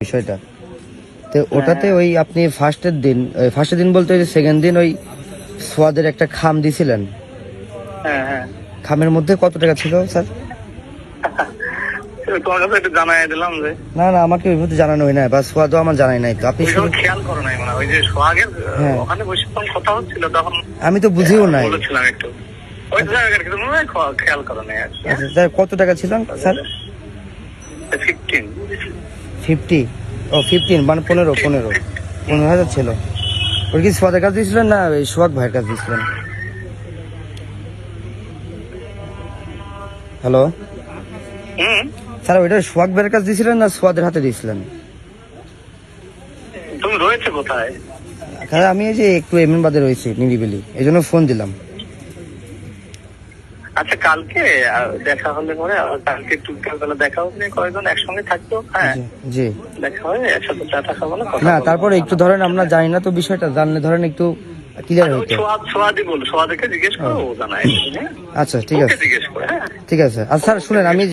বিষয়টা। তো ওটাতে ওই আপনি ফার্স্টের দিন ফার্স্টের দিন বলতে ওই সেকেন্ড দিন ওই সোয়াদের একটা খাম দিছিলেন। হ্যাঁ হ্যাঁ। খামের মধ্যে কত টাকা ছিল স্যার? না না আমাকে ওই জানানো হয় না বা সোয়াদও আমার জানাই নাই তো। আপনি খেয়াল করো নাই মানে ওই যে সোহাগের হ্যাঁ। ওখানে বসে কথা হচ্ছিল তখন আমি তো বুঝিও নাই। বলেছিলাম একটু। ওই জায়গায় কিন্তু হয় খ- খেয়াল করো নাই আচ্ছা কত টাকা ছিল স্যার? ফিফটিন। ফিফটি ও ফিফটিন মানে পনেরো পনেরো পনেরো হাজার ছিল। ওর কি সোয়াদের কাছে দিয়েছিলেন না ওই সোহাগ ভাইয়ের কাছে দিয়েছিলেন? হ্যালো স্যার ওইটা সোহাগ ভাইয়ের কাছে দিয়েছিলেন না সোয়াদের হাতে দিয়েছিলেন? তুমি রয়েছে কোথায়? আমি এই যে একটু এমএন বাদে রয়েছি নিরিবিলি এই জন্য ফোন দিলাম। আচ্ছা কালকে দেখা হলে পরে কালকে একটু বিকালবেলা দেখা হবে কয়েকজন একসঙ্গে থাকতো হ্যাঁ। জি, দেখা হয় একসাথে চা টা খাব না। তারপরে একটু ধরেন আমরা জানি না তো বিষয়টা জানলে ধরেন একটু ক্লিয়ার জিজ্ঞেস করো? আচ্ছা ঠিক আছে। হ্যাঁ। ঠিক আছে। আর স্যার শুনেন আমি